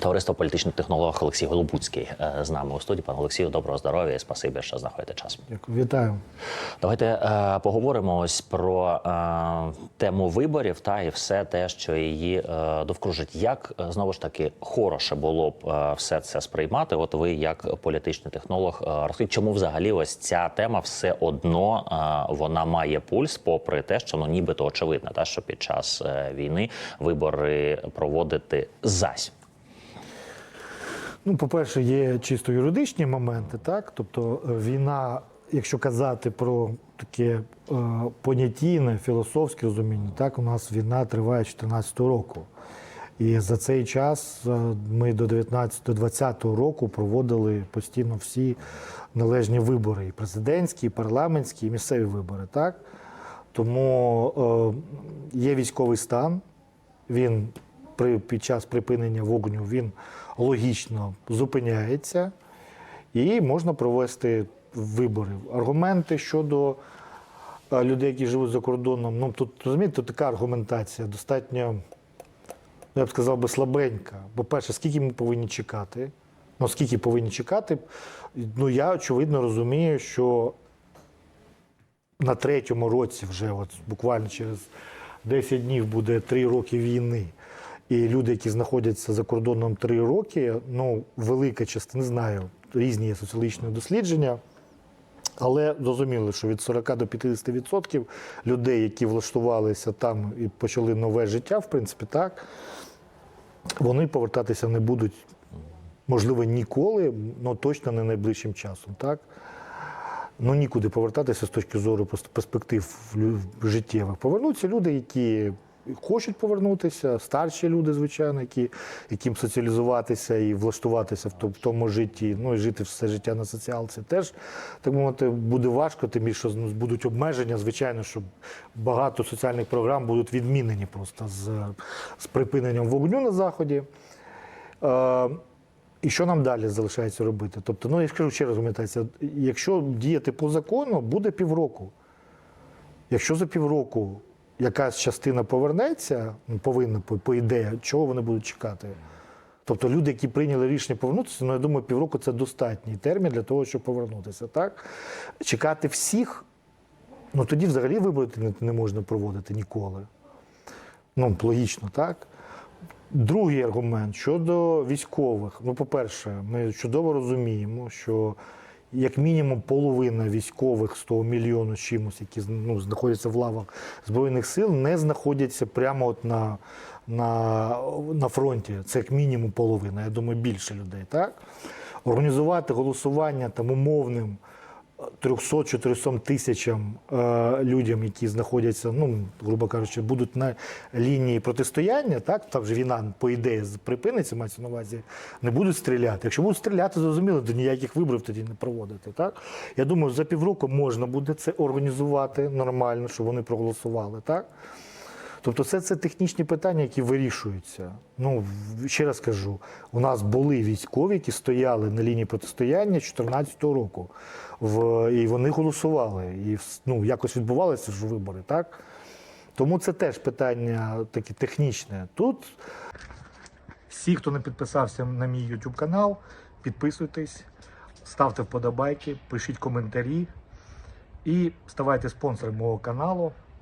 Товариство політичних технолог Олексій Голубуцький е, з нами у студії. Пан Олексію, доброго здоров'я і спасибі, що знаходите час. Дякую, вітаю. Давайте е, поговоримо ось про е, тему виборів та і все те, що її е, довкружить. Як е, знову ж таки хороше було б е, все це сприймати? От ви, як політичний технолог, е, розкажіть, чому взагалі ось ця тема все одно е, вона має пульс, попри те, що ну нібито очевидно, та що під час е, війни вибори проводити зась. Ну, по-перше, є чисто юридичні моменти, так? Тобто е, війна, якщо казати про таке е, понятійне, філософське розуміння, так, у нас війна триває 14 року. І за цей час е, ми до 19-20 року проводили постійно всі належні вибори: і президентські, і парламентські, і місцеві вибори. Так? Тому е, є військовий стан, він при, під час припинення вогню він логічно зупиняється і можна провести вибори. Аргументи щодо е, людей, які живуть за кордоном, ну тут розумієте, тут така аргументація достатньо, я б сказав би, слабенька. Бо перше, скільки ми повинні чекати? Ну, скільки повинні чекати? Ну, я очевидно розумію, що на третьому році, вже от буквально через 10 днів буде 3 роки війни. І люди, які знаходяться за кордоном 3 роки, ну, велика частина, не знаю, різні є соціологічні дослідження. Але зрозуміло, що від 40 до 50% людей, які влаштувалися там і почали нове життя, в принципі, так, вони повертатися не будуть, можливо, ніколи, але точно не найближчим часом. Так? Ну, нікуди повертатися з точки зору просто перспектив життєвих. Повернуться люди, які хочуть повернутися, старші люди, звичайно, які, яким соціалізуватися і влаштуватися в тому житті, ну і жити все життя на соціалці теж, так мовити, буде важко, тим більше ну, будуть обмеження, звичайно, що багато соціальних програм будуть відмінені просто з, з припиненням вогню на заході. Е, і що нам далі залишається робити? Тобто, ну я скажу ще раз, пам'ятається, якщо діяти по закону, буде півроку. Якщо за півроку якась частина повернеться, ну, повинна по, ідеї, чого вони будуть чекати? Тобто люди, які прийняли рішення повернутися, ну я думаю, півроку це достатній термін для того, щоб повернутися. Так? Чекати всіх, ну тоді взагалі вибори не, не можна проводити ніколи. Ну, логічно, так? Другий аргумент щодо військових. Ну, по-перше, ми чудово розуміємо, що як мінімум половина військових з того мільйону чимось, які ну, знаходяться в лавах Збройних сил, не знаходяться прямо от на, на, на фронті. Це як мінімум половина. Я думаю, більше людей. Так? Організувати голосування там умовним 300-400 тисячам е, людям, які знаходяться, ну, грубо кажучи, будуть на лінії протистояння, так, там же війна, по ідеї, припиниться, мається на увазі, не будуть стріляти. Якщо будуть стріляти, зрозуміло, то ніяких виборів тоді не проводити. Так? Я думаю, за півроку можна буде це організувати нормально, щоб вони проголосували. Так? Тобто це, це технічні питання, які вирішуються. Ну, ще раз кажу, у нас були військові, які стояли на лінії протистояння 2014 року. В, і вони голосували. І ну, якось відбувалися ж вибори, так? Тому це теж питання таке технічне. Тут всі, хто не підписався на мій YouTube канал, підписуйтесь, ставте вподобайки, пишіть коментарі і ставайте спонсором мого каналу.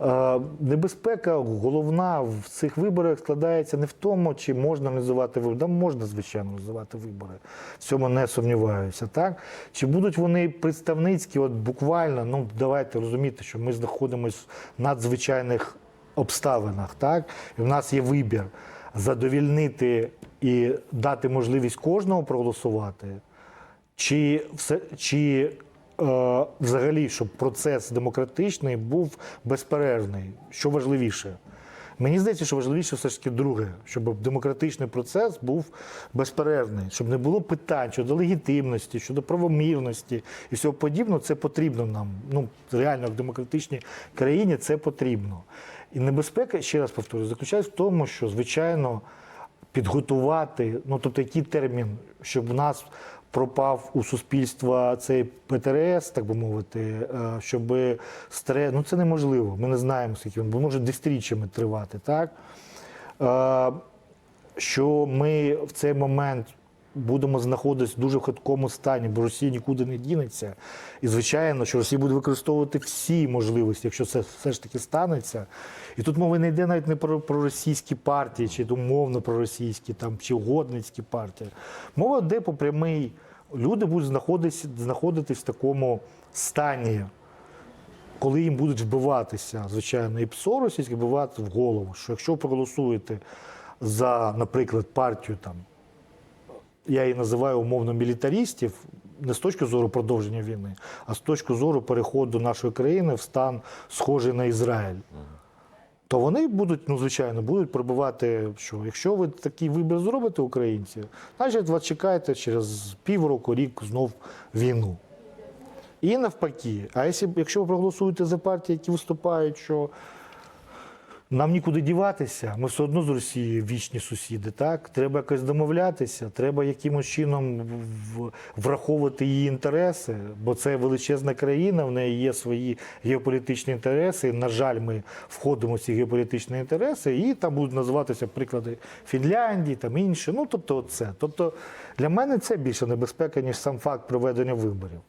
Е, Небезпека головна в цих виборах складається не в тому, чи можна організувати вибори. Там можна, звичайно, організувати вибори. В цьому не сумніваюся. Так? Чи будуть вони представницькі, от буквально, ну давайте розуміти, що ми знаходимося в надзвичайних обставинах, так? І в нас є вибір задовільнити і дати можливість кожному проголосувати, чи, все, чи взагалі, щоб процес демократичний був безперервний. Що важливіше? Мені здається, що важливіше все ж таки друге, щоб демократичний процес був безперервний, щоб не було питань щодо легітимності, щодо правомірності і всього подібного. Це потрібно нам. Ну реально, в демократичній країні це потрібно. І небезпека, ще раз повторюю, заключається в тому, що звичайно підготувати, ну тобто який термін, щоб в нас пропав у суспільства цей ПТРС, так би мовити, е, щоб стрес, ну це неможливо. Ми не знаємо, скільки він, бо може десятиріччями тривати, так? Е, Що ми в цей момент будемо знаходитися в дуже хиткому стані, бо Росія нікуди не дінеться. І звичайно, що Росія буде використовувати всі можливості, якщо це все ж таки станеться. І тут мова не йде навіть не про, російські партії, чи умовно проросійські, там, чи угодницькі партії. Мова йде по прямий. Люди будуть знаходитись, знаходитись в такому стані, коли їм будуть вбиватися, звичайно, і ПСО російське вбивати в голову. Що якщо проголосуєте за, наприклад, партію там я її називаю умовно мілітаристів, не з точки зору продовження війни, а з точки зору переходу нашої країни в стан схожий на Ізраїль. То вони будуть, ну звичайно, будуть пробивати, що якщо ви такий вибір зробите, українці, значить вас чекаєте через півроку, рік знов війну. І навпаки, а якщо ви проголосуєте за партії, які виступають, що нам нікуди діватися, ми все одно з Росією вічні сусіди. Так треба якось домовлятися, треба якимось чином враховувати її інтереси, бо це величезна країна, в неї є свої геополітичні інтереси. На жаль, ми входимо в ці геополітичні інтереси, і там будуть називатися приклади Фінляндії, там інші. Ну тобто, це. Тобто для мене це більше небезпека, ніж сам факт проведення виборів.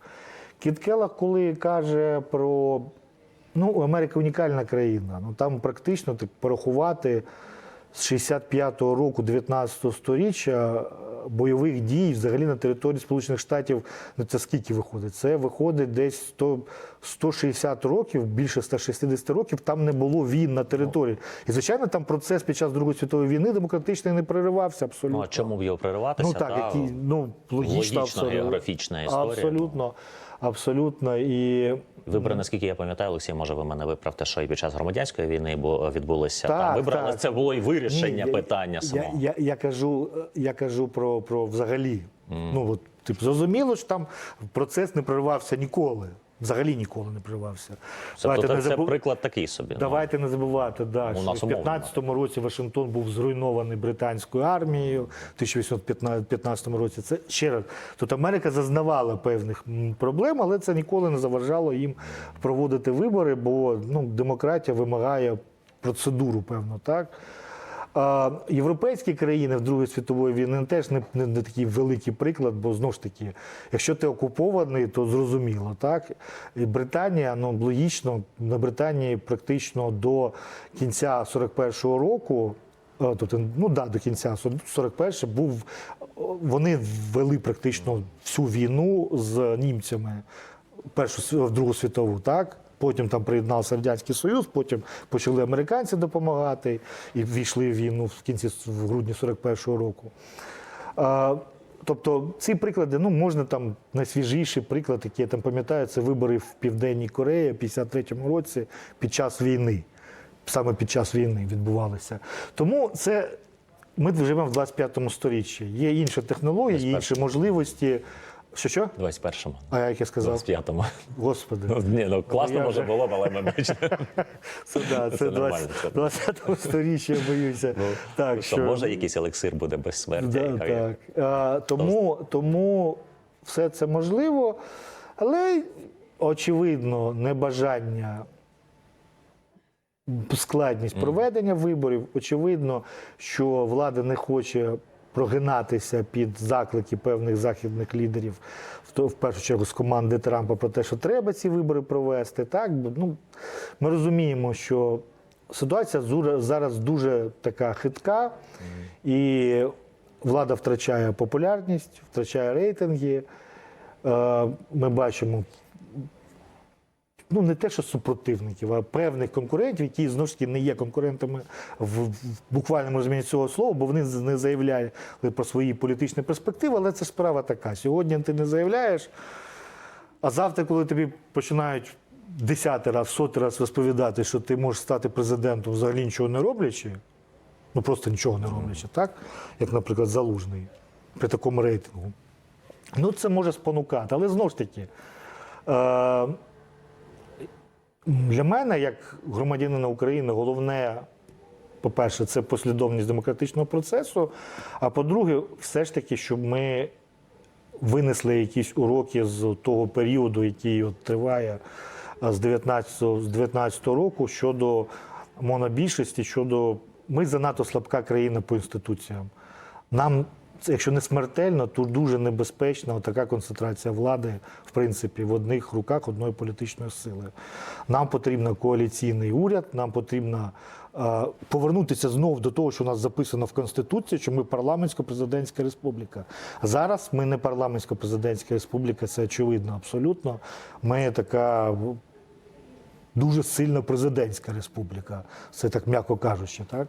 Кіт Келлах, коли каже про Ну, Америка унікальна країна. Ну там практично так порахувати з 65-го року 19-го сторіччя е, бойових дій взагалі на території Сполучених Штатів. Ну це скільки виходить? Це виходить десь 100, 160 років, більше 160 років. Там не було війн на території. І звичайно, там процес під час Другої світової війни демократичний не переривався абсолютно. Ну а чому б його перериватися? Ну так, та? які, ну, логічно, Логічна абсолютно. географічна історія. Абсолютно, абсолютно. І Вибори, наскільки я пам'ятаю, Олексій, може, ви мене виправте, що і під час громадянської війни бо відбулися Так, там вибрали. так. Це було і вирішення Ні, питання я, самого. Я, я, кажу, я кажу про, про взагалі. Ну, от, типу, зрозуміло, що там процес не проривався ніколи. Взагалі ніколи не проривався. Тобто Давайте це, не це приклад такий собі. ну. Давайте не забувати, да, У що в 15-му році Вашингтон був зруйнований британською армією, в 1815 році. Це ще раз. Тут Америка зазнавала певних проблем, але це ніколи не заважало їм проводити вибори, бо ну, демократія вимагає процедуру, певно, так. Європейські країни в Другої світової війни теж не, не, не такий великий приклад, бо знову ж таки, якщо ти окупований, то зрозуміло, так? І Британія, ну логічно, на Британії практично до кінця 41-го року. Тобто, ну да, до кінця 41 був. Вони ввели практично всю війну з німцями, першу Другу світову, так. Потім там приєднався Радянський Союз, потім почали американці допомагати і ввійшли в війну в кінці в грудні 41-го року. А, тобто ці приклади, ну можна там найсвіжіший приклад, який я там пам'ятаю, це вибори в Південній Кореї в 53-му році під час війни. Саме під час війни відбувалися. Тому це ми живемо в 25-му сторіччі. Є інші технології, є інші можливості. Що що? 21-му, А як я сказав? 25-му. Господи. Ну, ні, ну класно може вже- було, але ми бачите. Це, да, це, Це нормально, 20, це. 20 сторіччя, я боюся. так, що, може якийсь елексир буде безсмертя. Да, і хай- так. А, тому, тому все це можливо, але очевидно, небажання, складність проведення виборів. Очевидно, що влада не хоче прогинатися під заклики певних західних лідерів, в першу чергу з команди Трампа про те, що треба ці вибори провести. Так, ну, ми розуміємо, що ситуація зараз дуже така хитка, і влада втрачає популярність, втрачає рейтинги. Е, Ми бачимо ну не те, що супротивників, а певних конкурентів, які знову ж таки не є конкурентами в, буквальному розумінні цього слова, бо вони не заявляють про свої політичні перспективи, але це справа така. Сьогодні ти не заявляєш, а завтра, коли тобі починають десятий раз, сотий раз розповідати, що ти можеш стати президентом взагалі нічого не роблячи, ну просто нічого не роблячи, так? Як, наприклад, залужний при такому рейтингу. Ну, це може спонукати. Але знову ж таки, е, для мене, як громадянина України, головне, по-перше, це послідовність демократичного процесу. А по-друге, все ж таки, щоб ми винесли якісь уроки з того періоду, який от триває з 19, з 19 року щодо монобільшості, щодо ми занадто слабка країна по інституціям. Нам, це, якщо не смертельно, то дуже небезпечна така концентрація влади, в принципі, в одних руках одної політичної сили. Нам потрібен коаліційний уряд, нам потрібно е, повернутися знов до того, що у нас записано в Конституції, що ми парламентсько-президентська республіка. Зараз ми не парламентсько-президентська республіка, це очевидно абсолютно. Ми така дуже сильно президентська республіка, це так м'яко кажучи, так?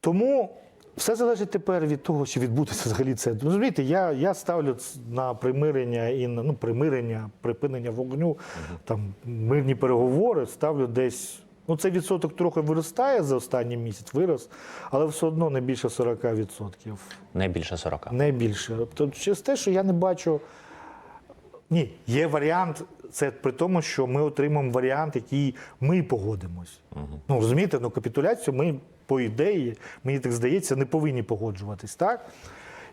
Тому все залежить тепер від того, чи відбудеться взагалі це. Ну, Розумієте, я, я ставлю на примирення і на ну, примирення, припинення вогню, там мирні переговори, ставлю десь. Ну, цей відсоток трохи виростає за останній місяць, вирос, але все одно не більше 40%. Не більше 40. Не більше. Тобто через те, що я не бачу. Ні, є варіант, це при тому, що ми отримаємо варіант, який ми погодимось. Ну, розумієте, ну капітуляцію ми, по ідеї, мені так здається, не повинні погоджуватись. Так?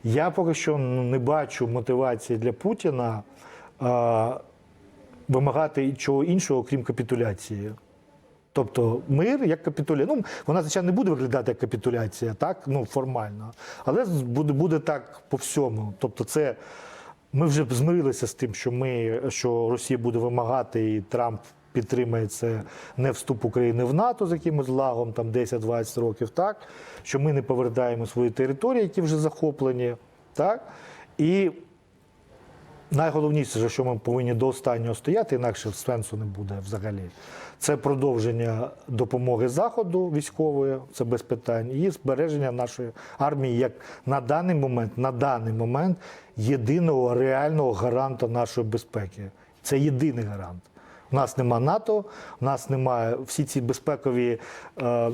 Я поки що не бачу мотивації для Путіна а, вимагати чого іншого, крім капітуляції. Тобто мир як капітуляція. Ну, вона, звичайно, не буде виглядати як капітуляція, так, ну, формально. Але буде, буде так по всьому. Тобто, це ми вже змирилися з тим, що ми, що Росія буде вимагати, і Трамп підтримає це не вступ України в НАТО з якимось лагом там 10-20 років, так, що ми не повертаємо свої території, які вже захоплені. Так? І найголовніше, що ми повинні до останнього стояти, інакше сенсу не буде взагалі. Це продовження допомоги Заходу військової, це без питань, і збереження нашої армії як на даний момент, на даний момент єдиного реального гаранта нашої безпеки. Це єдиний гарант. У нас нема НАТО, у нас немає всі ці безпекові е, е,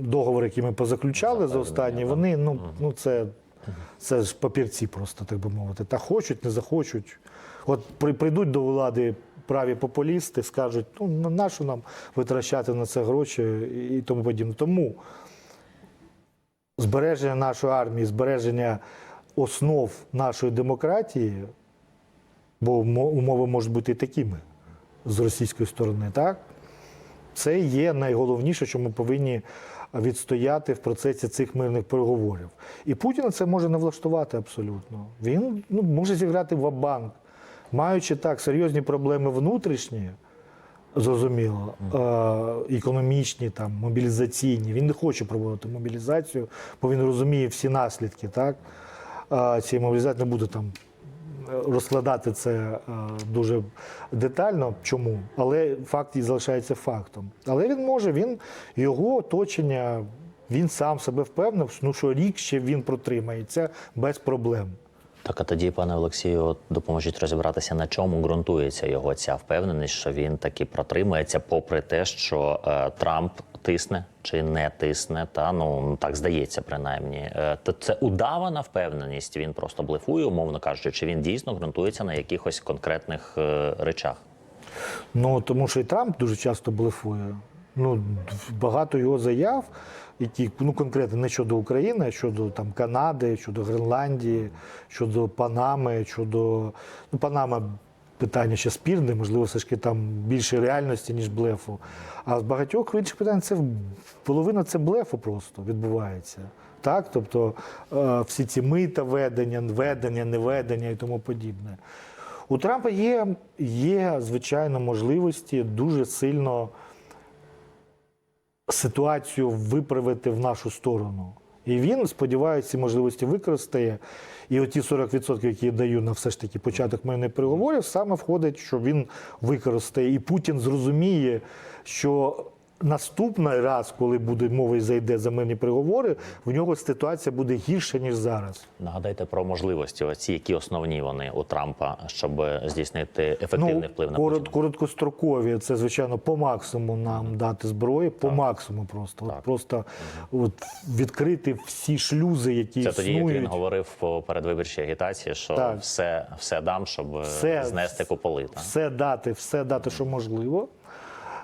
договори, які ми позаключали за останні. Вони ну, ну це, це ж папірці, просто так би мовити. Та хочуть, не захочуть. От при, прийдуть до влади праві популісти, скажуть, ну на нащо нам витрачати на це гроші і тому подібне. Тому збереження нашої армії, збереження основ нашої демократії, бо умови можуть бути і такими з російської сторони, так? Це є найголовніше, що ми повинні відстояти в процесі цих мирних переговорів. І Путіна це може не влаштувати абсолютно. Він ну, може зіграти в банк маючи так серйозні проблеми внутрішні, зрозуміло, е, економічні, там, мобілізаційні. Він не хоче проводити мобілізацію, бо він розуміє всі наслідки. Так? Е, цієї мобілізації не буде там розкладати це е, дуже детально. Чому? Але факт залишається фактом. Але він може, він його оточення, він сам себе впевнив, ну, що рік ще він протримається без проблем. Так, а тоді, пане Олексію, допоможіть розібратися, на чому ґрунтується його ця впевненість, що він таки протримається, попри те, що е, Трамп тисне чи не тисне, та ну так здається, принаймні. Е, то це удавана впевненість. Він просто блефує, умовно кажучи, чи він дійсно ґрунтується на якихось конкретних е, речах. Ну тому що і Трамп дуже часто блефує. Ну багато його заяв, які ну конкретно не щодо України, а щодо там Канади, щодо Гренландії, щодо Панами, щодо ну Панама. Питання ще спірне, можливо, все ж таки там більше реальності, ніж блефу. А з багатьох інших питань це половина це блефу просто відбувається. Так? Тобто е, всі ці мита ведення, ведення, неведення і тому подібне. У Трампа є, є звичайно, можливості дуже сильно ситуацію виправити в нашу сторону. І він, сподівається, можливості використає. І оті 40%, які я даю на все ж таки початок мирних переговорів, саме входить, що він використає. І Путін зрозуміє, що наступний раз, коли буде мова і зайде за мирні переговори, в нього ситуація буде гірша, ніж зараз. Нагадайте про можливості, оці, які основні вони у Трампа, щоб здійснити ефективний вплив на Ну, корот, Путіна. короткострокові це звичайно по максимуму нам дати зброї, по максимуму просто. От просто от, відкрити всі шлюзи, які Це тоді, як він говорив по передвиборчій агітації, що Так. все, все дам, щоб Все. знести куполи. так? все дати, все дати, що можливо.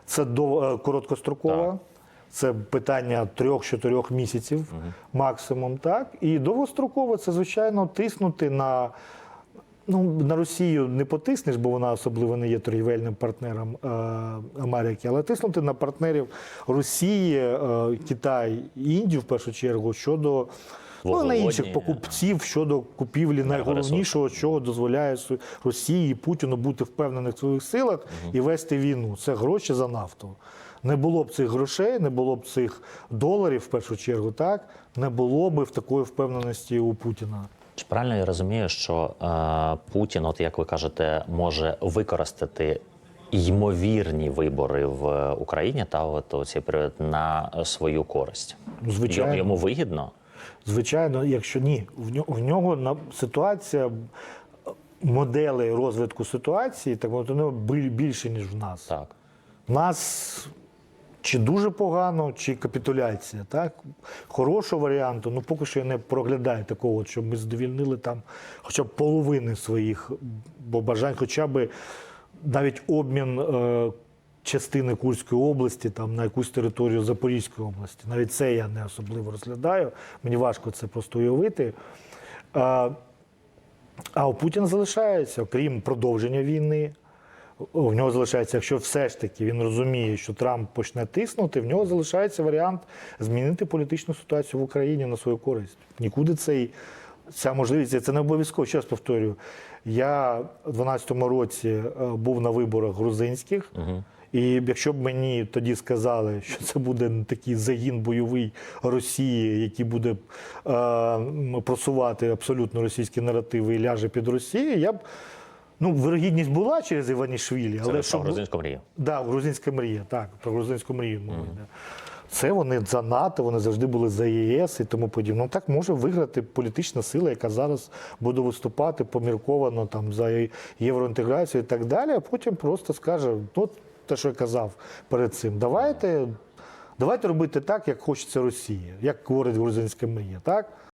Це до е, короткострокова. Так. Це питання трьох-чотирьох місяців максимум, так і довгостроково це звичайно тиснути на. Ну, на Росію не потиснеш, бо вона особливо не є торгівельним партнером е, Америки, але тиснути на партнерів Росії, е, Китай і Індію в першу чергу щодо ну, на інших покупців щодо купівлі найголовнішого, що дозволяє Росії і Путіну бути впевненим в своїх силах і вести війну. Це гроші за нафту. Не було б цих грошей, не було б цих доларів в першу чергу, так не було б в такої впевненості у Путіна. Чи правильно я розумію, що е, Путін, от як ви кажете, може використати ймовірні вибори в е, Україні та от цей на свою користь? Звичайно. Йому вигідно? Звичайно, якщо ні, в нього, ситуація модели розвитку ситуації, так от воно більше ніж в нас. Так. В нас чи дуже погано, чи капітуляція. Так? Хорошого варіанту, ну поки що я не проглядаю такого, щоб ми задовільнили там хоча б половини своїх бо бажань, хоча б навіть обмін е, частини Курської області там, на якусь територію Запорізької області. Навіть це я не особливо розглядаю. Мені важко це просто уявити. А, а у Путіна залишається, окрім продовження війни, у нього залишається, якщо все ж таки він розуміє, що Трамп почне тиснути, в нього залишається варіант змінити політичну ситуацію в Україні на свою користь. Нікуди цей, ця можливість, це не обов'язково. Ще раз повторюю, я в 12-му році е, був на виборах грузинських. І якщо б мені тоді сказали, що це буде такий загін бойовий Росії, який буде е, просувати абсолютно російські наративи і ляже під Росію, я б ну вирогідність була через Іванішвілі, але ви про щоб грузинську мрію. Да, грузинська мрія, так, про грузинську мрію мова йде. Це вони за НАТО, вони завжди були за ЄС і тому подібне. Ну так може виграти політична сила, яка зараз буде виступати помірковано там за євроінтеграцію і так далі, а потім просто скаже, ну те, що я казав перед цим, давайте, давайте робити так, як хочеться Росія, як говорить грузинська мрія. Так?